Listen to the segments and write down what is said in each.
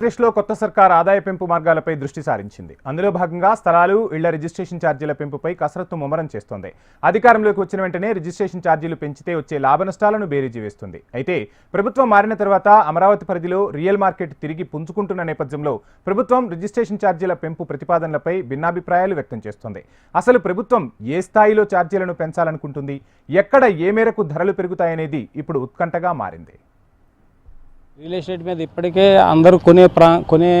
ఆంధ్రప్రదేశ్లో కొత్త సర్కార్ ఆదాయ పెంపు మార్గాలపై దృష్టి సారించింది. అందులో భాగంగా స్థలాలు ఇళ్ళ రిజిస్ట్రేషన్ ఛార్జీల పెంపుపై కసరత్తు ముమ్మరం చేస్తోంది. అధికారంలోకి వచ్చిన వెంటనే రిజిస్ట్రేషన్ ఛార్జీలు పెంచితే వచ్చే లాభ నష్టాలను బేరీజు వేస్తుంది. అయితే ప్రభుత్వం మారిన తర్వాత అమరావతి పరిధిలో రియల్ మార్కెట్ తిరిగి పుంజుకుంటున్న నేపథ్యంలో ప్రభుత్వం రిజిస్ట్రేషన్ ఛార్జీల పెంపు ప్రతిపాదనలపై భిన్నాభిప్రాయాలు వ్యక్తం చేస్తోంది. అసలు ప్రభుత్వం ఏ స్థాయిలో ఛార్జీలను పెంచాలనుకుంటుంది? ఎక్కడ ఏ మేరకు ధరలు పెరుగుతాయనేది ఇప్పుడు ఉత్కంఠగా మారింది. రియల్ ఎస్టేట్ మీద ఇప్పటికే అందరూ కొనే ప్రా కొనే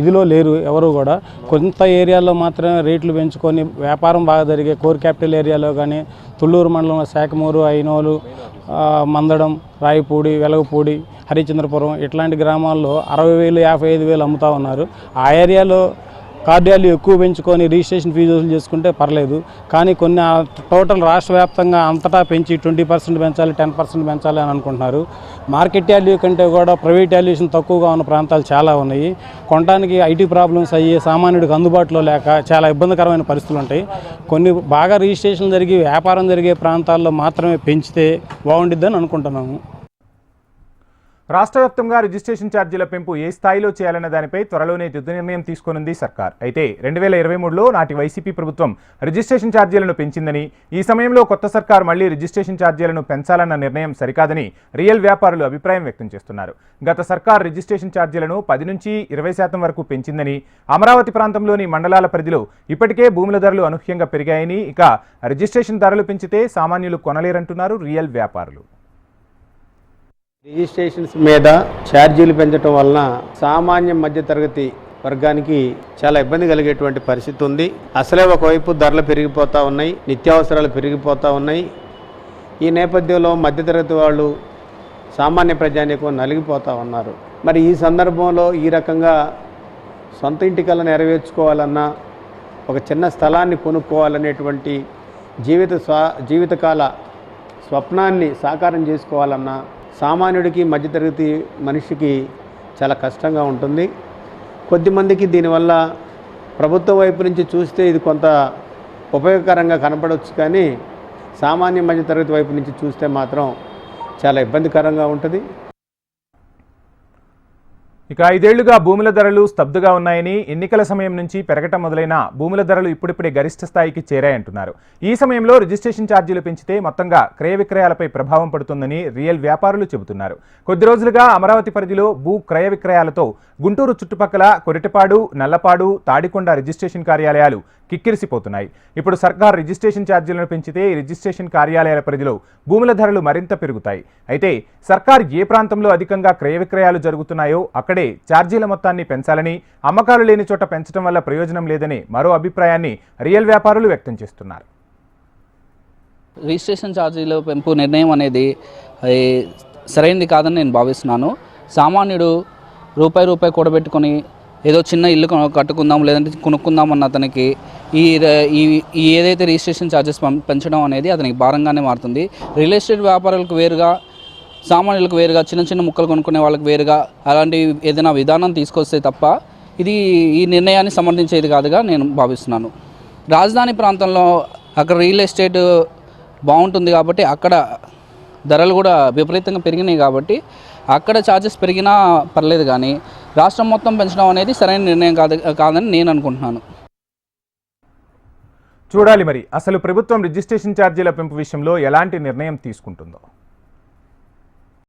ఇదిలో లేరు ఎవరు కూడా. కొంత ఏరియాలో మాత్రమే రేట్లు పెంచుకొని వ్యాపారం బాగా జరిగే కోర్ క్యాపిటల్ ఏరియాలో కానీ తుళ్ళూరు మండలంలో శాఖమూరు ఐనోలు మందడం రాయపూడి వెలగపూడి హరిచంద్రపురం ఇట్లాంటి గ్రామాల్లో అరవై వేలు యాభై ఐదు వేలు అమ్ముతా ఉన్నారు. ఆ ఏరియాలో కార్డియాలు ఎక్కువ పెంచుకొని రిజిస్ట్రేషన్ ఫీజు వసూలు చేసుకుంటే పర్లేదు. కానీ కొన్ని టోటల్ రాష్ట్ర వ్యాప్తంగా అంతటా పెంచి ట్వంటీ పర్సెంట్ పెంచాలి టెన్ పర్సెంట్ పెంచాలి అని అనుకుంటున్నారు. మార్కెట్ వాల్యూ కంటే కూడా ప్రైవేట్ వాల్యుయేషన్ తక్కువగా ఉన్న ప్రాంతాలు చాలా ఉన్నాయి. కొనడానికి ఐటీ ప్రాబ్లమ్స్ అయ్యి సామాన్యుడికి అందుబాటులో లేక చాలా ఇబ్బందికరమైన పరిస్థితులు ఉంటాయి. కొన్ని బాగా రిజిస్ట్రేషన్ జరిగి వ్యాపారం జరిగే ప్రాంతాల్లో మాత్రమే పెంచితే బాగుండిద్దని అనుకుంటున్నాము. రాష్ట్ర వ్యాప్తంగా రిజిస్ట్రేషన్ ఛార్జీల పెంపు ఏ స్థాయిలో చేయాలన్న దానిపై త్వరలోనే తుది నిర్ణయం తీసుకోనుంది సర్కార్. అయితే రెండు వేల ఇరవై మూడులో నాటి వైసీపీ ప్రభుత్వం రిజిస్ట్రేషన్ ఛార్జీలను పెంచిందని ఈ సమయంలో కొత్త సర్కార్ మళ్ళీ రిజిస్ట్రేషన్ ఛార్జీలను పెంచాలన్న నిర్ణయం సరికాదని రియల్ వ్యాపారులు అభిప్రాయం వ్యక్తం చేస్తున్నారు. గత సర్కార్ రిజిస్ట్రేషన్ ఛార్జీలను పది నుంచి ఇరవై శాతం వరకు పెంచిందని అమరావతి ప్రాంతంలోని మండలాల పరిధిలో ఇప్పటికే భూముల ధరలు అనూహ్యంగా పెరిగాయని ఇక రిజిస్ట్రేషన్ ధరలు పెంచితే సామాన్యులు కొనలేరంటున్నారు రియల్ వ్యాపారులు. రిజిస్ట్రేషన్స్ మీద ఛార్జీలు పెంచడం వలన సామాన్య మధ్యతరగతి వర్గానికి చాలా ఇబ్బంది కలిగేటువంటి పరిస్థితి ఉంది. అసలే ఒకవైపు ధరలు పెరిగిపోతూ ఉన్నాయి నిత్యావసరాలు పెరిగిపోతూ ఉన్నాయి. ఈ నేపథ్యంలో మధ్యతరగతి వాళ్ళు సామాన్య ప్రజానికం నలిగిపోతూ ఉన్నారు. మరి ఈ సందర్భంలో ఈ రకంగా సొంత ఇంటికల్లా నెరవేర్చుకోవాలన్నా ఒక చిన్న స్థలాన్ని కొనుక్కోవాలనేటువంటి జీవిత స్వా జీవితకాల స్వప్నాన్ని సాకారం చేసుకోవాలన్నా సామాన్యుడికి మధ్యతరగతి మనిషికి చాలా కష్టంగా ఉంటుంది. కొద్దిమందికి దీనివల్ల ప్రభుత్వం వైపు నుంచి చూస్తే ఇది కొంత ఉపయోగకరంగా కనపడవచ్చు కానీ సామాన్య మధ్యతరగతి వైపు నుంచి చూస్తే మాత్రం చాలా ఇబ్బందికరంగా ఉంటుంది. ఇక ఐదేళ్ళుగా భూముల ధరలు స్తబ్దుగా ఉన్నాయని ఎన్నికల సమయం నుంచి పెరగటం మొదలైన భూముల ధరలు ఇప్పుడిప్పుడే గరిష్ట స్థాయికి చేరాయంటున్నారు. ఈ సమయంలో రిజిస్ట్రేషన్ ఛార్జీలు పెంచితే మొత్తంగా క్రయ విక్రయాలపై ప్రభావం పడుతుందని రియల్ వ్యాపారులు చెబుతున్నారు. కొద్ది రోజులుగా అమరావతి పరిధిలో భూ క్రయ విక్రయాలతో గుంటూరు చుట్టుపక్కల కొరిటపాడు నల్లపాడు తాడికొండ రిజిస్ట్రేషన్ కార్యాలయాలు కిక్కిరిసిపోతున్నాయి. ఇప్పుడు సర్కార్ రిజిస్ట్రేషన్ ఛార్జీలను పెంచితే రిజిస్ట్రేషన్ కార్యాలయాల పరిధిలో భూముల ధరలు మరింత పెరుగుతాయి. అయితే సర్కార్ ఏ ప్రాంతంలో అధికంగా క్రయ విక్రయాలు జరుగుతున్నాయో అక్కడే ఛార్జీల మొత్తాన్ని పెంచాలని అమ్మకాలు లేని చోట పెంచడం వల్ల ప్రయోజనం లేదని మరో అభిప్రాయాన్ని రియల్ వ్యాపారులు వ్యక్తం చేస్తున్నారు. రిజిస్ట్రేషన్ ఛార్జీల పెంపు నిర్ణయం అనేది సరైనది కాదని నేను భావిస్తున్నాను. సామాన్యుడు రూపాయి రూపాయి కూడబెట్టుకొని ఏదో చిన్న ఇల్లు కట్టుకుందాం లేదంటే కొనుక్కుందాం అన్న అతనికి ఈ ఈ ఏదైతే రిజిస్ట్రేషన్ ఛార్జెస్ పెంచడం అనేది అతనికి భారంగానే మారుతుంది. రియల్ ఎస్టేట్ వ్యాపారులకు వేరుగా సామాన్యులకు వేరుగా చిన్న చిన్న ముక్కలు కొనుక్కునే వాళ్ళకి వేరుగా అలాంటి ఏదైనా విధానం తీసుకొస్తే తప్ప ఇది ఈ నిర్ణయాన్ని సమర్థించేది కాదుగా నేను భావిస్తున్నాను. రాజధాని ప్రాంతంలో అక్కడ రియల్ ఎస్టేట్ బాగుంటుంది కాబట్టి అక్కడ ధరలు కూడా విపరీతంగా పెరిగినాయి కాబట్టి అక్కడ ఛార్జెస్ పెరిగినా పర్లేదు కానీ రాష్ట్రం మొత్తం పెంచడం అనేది సరైన నిర్ణయం కాదు కాదని నేను అనుకుంటున్నాను. చూడాలి మరి అసలు ప్రభుత్వం రిజిస్ట్రేషన్ ఛార్జీల పెంపు విషయంలో ఎలాంటి నిర్ణయం తీసుకుంటుందో.